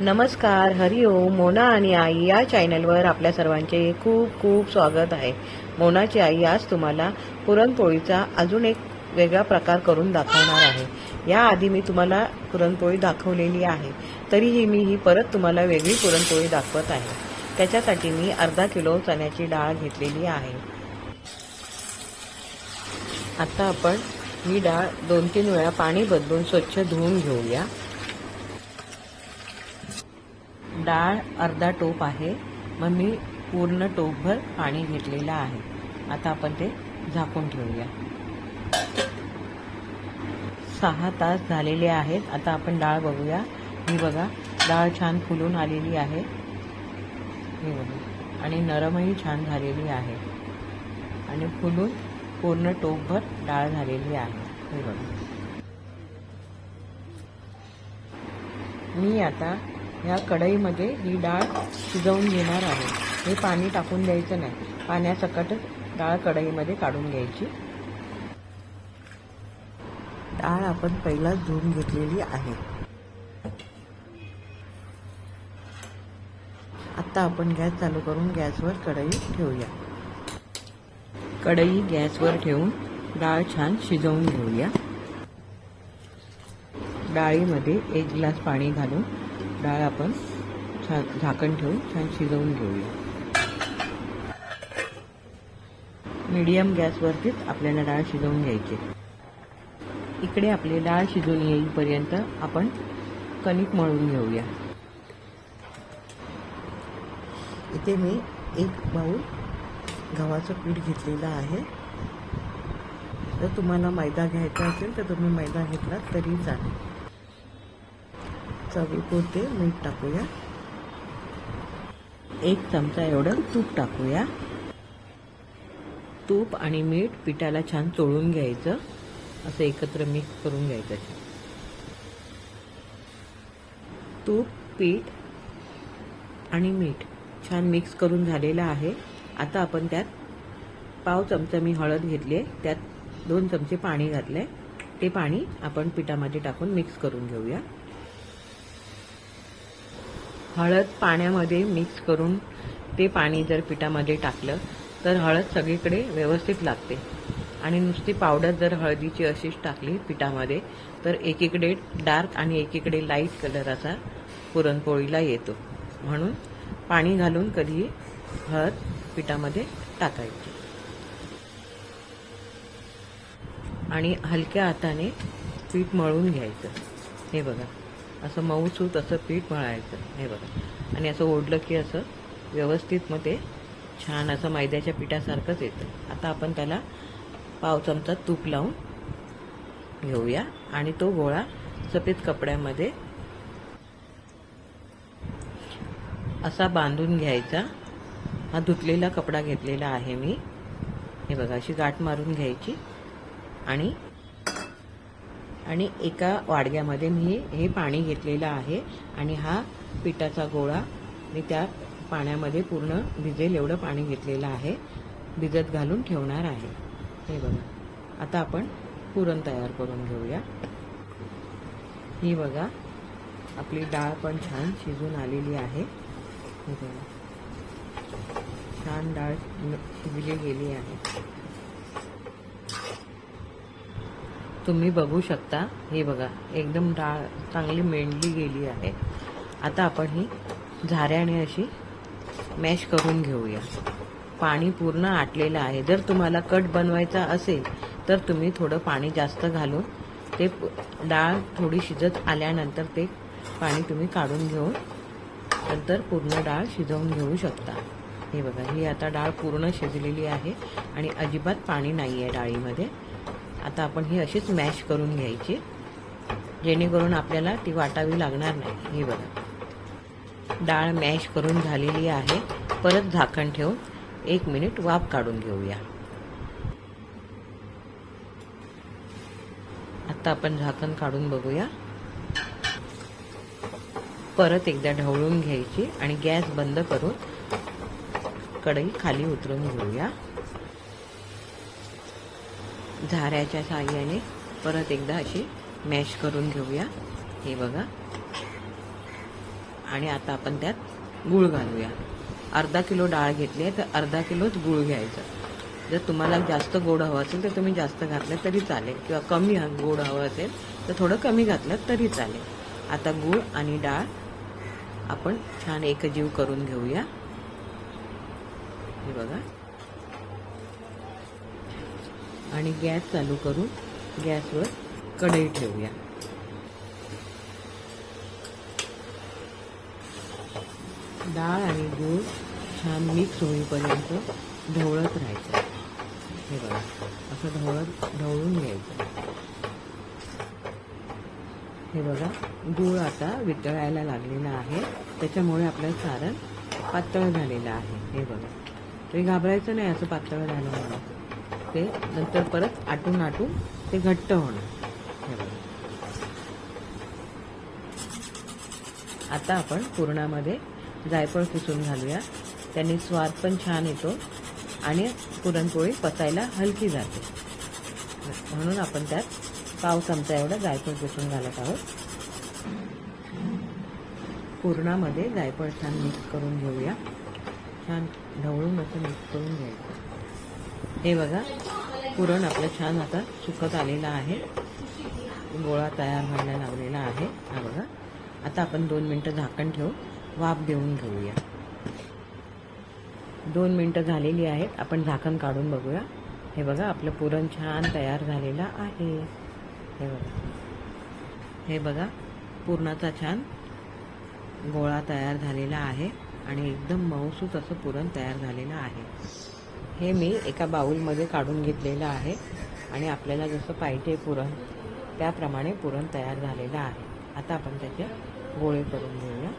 नमस्कार हरिओम मोना आणि आई या चॅनलवर आपल्या सर्वांचे खूप खूप स्वागत आहे. मोनाची आई आज तुम्हाला पुरणपोळीचा अजून एक वेगळा प्रकार करून दाखवणार आहे. याआधी मी तुम्हाला पुरणपोळी दाखवलेली आहे. तरीही मी ही परत तुम्हाला वेगळी पुरणपोळी दाखवत आहे. त्याच्यासाठी मी अर्धा किलो चण्याची डाळ घेतलेली आहे. आता आपण ही डाळ दोन तीन वेळा पाणी बदलून स्वच्छ धुवून घेऊया. डाळ अर्धा टोप आहे. मग मी पूर्ण टोपभर पाणी घेतलेलं आहे. आता आपण ते झाकून ठेवूया. सहा तास झालेले आहेत. आता आपण डाळ बघूया. ही बघा डाळ छान फुलून आलेली आहे. हे बघा. आणि नरमही छान झालेली आहे. आणि फुलून पूर्ण टोपभर डाळ झालेली आहे. हे बघा. मी आता ह्या कढईमध्ये ही डाळ शिजवून घेणार आहे. हे पाणी टाकून द्यायचं नाही. पाण्यासकटच डाळ कढईमध्ये काढून घ्यायची. डाळ आपण पहिलाच धुवून घेतलेली आहे. आता आपण गॅस चालू करून गॅसवर कढई ठेवूया. कढई गॅसवर ठेवून डाळ छान शिजवून घेऊया. डाळीमध्ये एक ग्लास पाणी घालून डाळ आपण छान झाकण ठेवून छान शिजवून घेऊया. मीडियम गॅसवरतीच आपल्याला डाळ शिजवून घ्यायची इकडे आपली डाळ शिजून येईपर्यंत आपण कणिक मळून घेऊया. इथे मी एक बाऊल गव्हाचं पीठ घेतलेलं आहे. जर तुम्हाला मैदा घ्यायचा असेल तर तुम्ही मैदा घेतला तरी चालेल. चवीपुरते मीठ टाकूया. एक चमचा एवढं तूप टाकूया. तूप आणि मीठ पिठाला छान चोळून घ्यायचं. असं एकत्र मिक्स करून घ्यायचं तूप पीठ आणि मीठ छान मिक्स करून झालेलं आहे. आता आपण त्यात पाव चमचा मी हळद घेतली त्यात दोन चमचे पाणी घातले ते पाणी आपण पिठामध्ये टाकून मिक्स करून घेऊया. हळद पाण्यामध्ये मिक्स करून ते पाणी जर पिठामध्ये टाकलं तर हळद सगळीकडे व्यवस्थित लागते. आणि नुसती पावडर जर हळदीची अशीच टाकली पिठामध्ये तर एकीकडे डार्क आणि एकीकडे लाइट कलर असा पुरणपोळीला येतो. म्हणून पाणी घालून कधीही हळद पिठामध्ये टाकायची. आणि हलक्या हाताने पीठ मळून घ्यायचं. हे बघा. असं मऊसूत असं पीठ मळायचं हे बघा. आणि असं ओढलं की असं व्यवस्थित मग ते छान असं मैद्याच्या पिठासारखंच येतं. आता आपण त्याला पाव चमचा तूप लावून घेऊया आणि तो गोळा सफेद कपड्यामध्ये असा बांधून घ्यायचा. हा धुतलेला कपडा घेतलेला आहे मी. हे बघा अशी गाठ मारून घ्यायची आणि आणि एका वाडग्यामध्ये मी हे पाणी घेतलेलं आहे आणि हा पिठाचा गोळा मी त्या पाण्यामध्ये पूर्ण भिजेल एवढं पाणी घेतलेलं आहे. भिजत घालून ठेवणार आहे. हे बघा. आता आपण पुरण तयार करून घेऊया. ही बघा. आपली डाळ पण छान शिजून आलेली आहे. हे बघा. छान डाळ शिजली गेली आहे. तुम्ही बघू शकता. हे बघा एकदम डाळ चांगली मेंडली गेली आहे. आता आपण ही झाऱ्याने अशी मॅश करून घेऊया. पाणी पूर्ण आटलेलं आहे. जर तुम्हाला कट बनवायचा असेल तर तुम्ही थोडं पाणी जास्त घालून ते डाळ थोडी शिजत आल्यानंतर ते पाणी तुम्ही काढून घेऊन नंतर पूर्ण डाळ शिजवून घेऊ शकता. हे बघा ही आता डाळ पूर्ण शिजलेली आहे आणि अजिबात पाणी नाही आहे डाळीमध्ये. आता आपण ही अशीच मॅश करून घ्यायची. जेणेकरून आपल्याला ती वाटावी लागणार नाही. हे बघा. डाळ मॅश करून झालेली आहे. परत झाकण ठेवून एक मिनिट वाफ काढून घेऊया. आता आपण झाकण काढून बघूया. परत एकदा ढवळून घ्यायची आणि गॅस बंद करून कढई खाली उतरून घेऊया. झाऱ्याच्या साहाय्याने परत एकदा अशी मॅश करून घेऊया. हे बघा. आणि आता आपण त्यात गूळ घालूया. अर्धा किलो डाळ घेतली आहे तर अर्धा किलोच गूळ घ्यायचं. जर तुम्हाला जास्त गोड हवं असेल तर तुम्ही जास्त घातलं तरी चालेल. किंवा कमी गोड हवं असेल तर थोडं कमी घातलं तरी चालेल. आता गूळ आणि डाळ आपण छान एकजीव करून घेऊया. हे बघा. आणि गॅस चालू करून गॅसवर कढई ठेवूया. डाळ आणि गूळ छान मिक्स होईपर्यंत ढवळत राहायचं. हे बघा असं ढवळत ढवळून घ्यायचं. हे बघा गूळ आता वितळायला लागलेला आहे. त्याच्यामुळे आपलं सारण पातळ झालेलं आहे. हे बघा. ते घाबरायचं नाही असं पातळ झालं म्हणून. ते नंतर परत आटून आटून ते घट्ट होणार. आता आपण पुरणामध्ये जायफळ पुसून घालूया. त्याने स्वाद पण छान येतो आणि पुरणपोळी पचायला हलकी जाते. म्हणून आपण त्यात पाव चमचा एवढा जायफळ पुसून घालत आहोत. पुरणामध्ये जायफळ छान मिक्स करून घेऊया. छान ढवळून असं मिक्स करून घ्यायचं. हे बघा पुरण आपलं छान आता सुकत आलेलं आहे. गोळा तयार व्हायला लावलेला आहे. हा बघा आता आपण दोन मिनटं झाकण ठेवून वाफ देऊन घेऊया. दोन मिनटं झालेली आहेत आपण झाकण काढून बघूया. हे बघा आपलं पुरण छान तयार झालेलं आहे. हे बघा. हे बघा पुरणाचा छान गोळा तयार झालेला आहे आणि एकदम मऊसूत असं पुरण तयार झालेलं आहे. हे मी एका बाऊलमध्ये काढून घेतलेलं आहे आणि आपल्याला जसं पाहिजे पुरण त्याप्रमाणे पुरण तयार झालेलं आहे. आता आपण त्याचे गोळे करून घेऊया.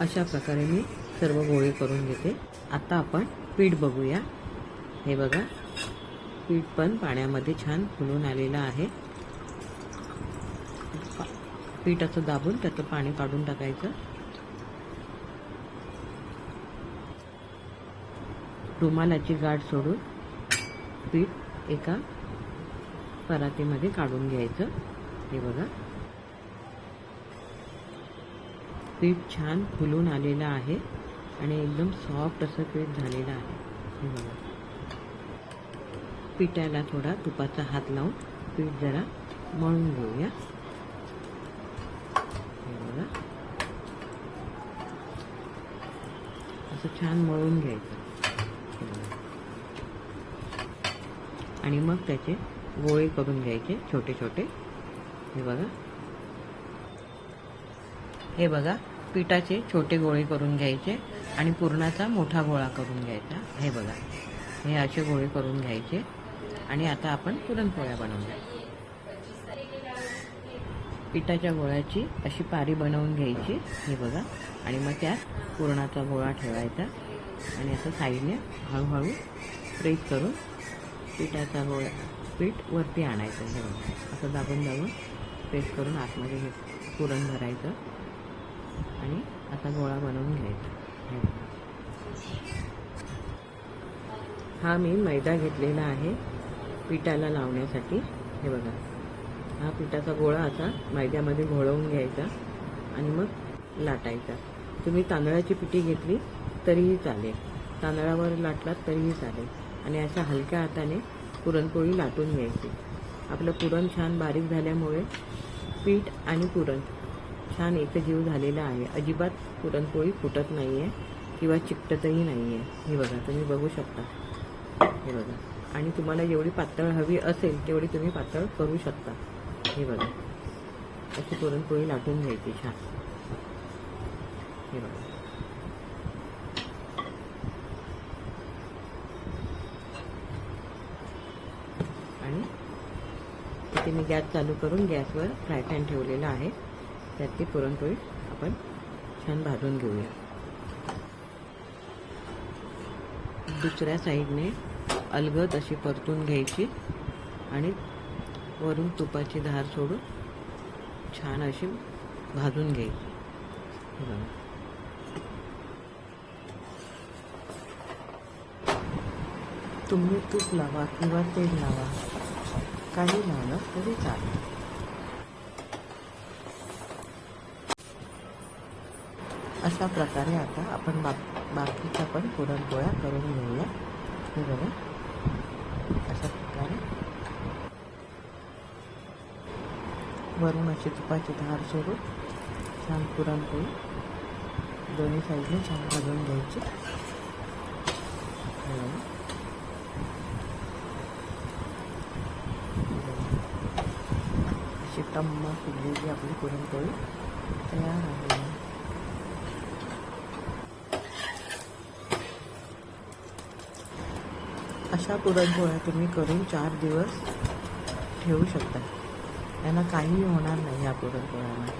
अशा प्रकारे मी सर्व गोळे करून घेते. आता आपण पीठ बघूया. हे बघा पीठ पण पाण्यामध्ये छान फुलून आलेलं आहे. पीठ असं दाबून त्याचं पाणी काढून टाकायचं. रुमालाची गाठ सोडून पीठ एका परातीमध्ये काढून घ्यायचं. हे बघा. पीठ छान फुलून आलेलं आहे आणि एकदम सॉफ्ट असं पीठ झालेलं आहे. हे बघा. पिठाला थोडा तुपाचा हात लावून पीठ जरा मळून घेऊया. हे बघा. असं छान मळून घ्यायचं हे बघा. आणि मग त्याचे गोळे करून घ्यायचे छोटे छोटे. हे बघा. हे बघा पिठाचे छोटे गोळे करून घ्यायचे आणि पुरणाचा मोठा गोळा करून घ्यायचा. हे बघा. हे असे गोळे करून घ्यायचे. आणि आता आपण पुरणपोळ्या बनवूया. पिठाच्या गोळ्याची अशी पारी बनवून घ्यायची. हे बघा. आणि मग त्यात पुरणाचा गोळा ठेवायचा. आणि असं साईडने हळूहळू प्रेस करून पिठाचा गोळा पीठ वरती आणायचं हे बघा. असं दाबून दाबून प्रेस करून आतमध्ये हे पुरण भरायचं आणि असा गोळा बनवून घ्यायचा. हे बघा. हा मी मैदा घेतलेला आहे पिठाला लावण्यासाठी. हे बघा. हा पिठाचा गोळा असा मैद्यामध्ये घोळवून घ्यायचा आणि मग लाटायचा. तुम्ही तांदळाची पिठी घेतली तरीही चालेल. तांदळावर लाटलात तरीही चालेल. आणि अशा हलक्या हाताने पुरणपोळी लाटून घ्यायची. आपलं पुरण छान बारीक झाल्यामुळे पीठ आणि पुरण छान एकजीव झालेला आहे. अजिबात पुरणपोळी फुटत नाही आहे किंवा चिकटतही नाही आहे हे बघा तुम्ही बघू शकता. हे बघा. आणि तुम्हाला जेवढी पातळ हवी असेल तेवढी तुम्ही पातळ करू शकता. हे बघा. अशी पुरणपोळी लाटून घ्यायची छान. हे बघा आणि इथे मी गॅस चालू करून गॅसवर फ्राय पॅन ठेवलेला आहे. त्यात ती पुरणपोळी आपण छान भाजून घेऊया. दुसऱ्या साईडने अलगद अशी परतून घ्यायची आणि वरून तुपाची धार सोडून छान अशी भाजून घ्यायची. तुम्ही तूप लावा किंवा तेल लावा. काही लावलं तरी चालेल. अशा प्रकारे आता आपण बा बाकीच्या पण पुरणपोळ्या करून घेऊया. हे बघा. अशा प्रकारे. वरून अशी तुपाची धार सोडून छान पुरणपोळी. दोन्ही साईडने छान भाजून घ्यायची हे बघा. अशी टम्म फुललेली आपली पुरणपोळी तयार आहे अशा पुरणपोळ्या तुम्ही करून चार दिवस ठेवू शकता त्यांना काहीही होणार नाही या पुरणपोळ्यांना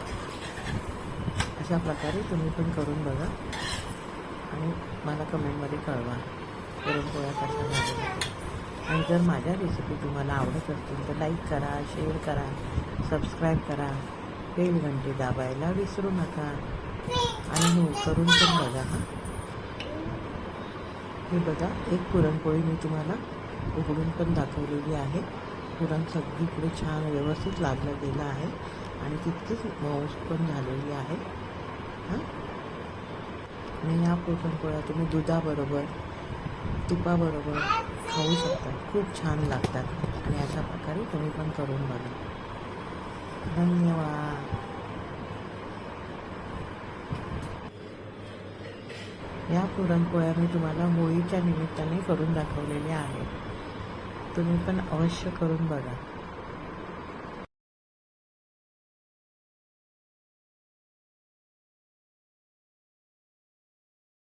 अशा प्रकारे तुम्ही पण करून बघा आणि मला कमेंटमध्ये कळवा पुरणपोळ्या कशा झाल्या आणि जर माझ्या रेसिपी तुम्हाला आवडत असतील तर लाईक करा शेअर करा सबस्क्राईब करा. बेल घंटी दाबायला विसरू नका. आणि हो करून पण बघा हां. हे बघा एक पुरणपोळी मी तुम्हाला उघडून पण दाखवलेली आहे. पुरण सगळीकडे छान व्यवस्थित लागलं गेलं आहे. आणि तितकीच मौज पण झालेली आहे. हां? आणि या पुरणपोळ्या तुम्ही दुधाबरोबर तुपाबरोबर खाऊ शकता. खूप छान लागतात. आणि अशा प्रकारे तुम्ही पण करून बघा. धन्यवाद या पुरणपोळ्या मी तुम्हाला होळीच्या निमित्ताने करून दाखवलेल्या आहेत तुम्ही पण अवश्य करून बघा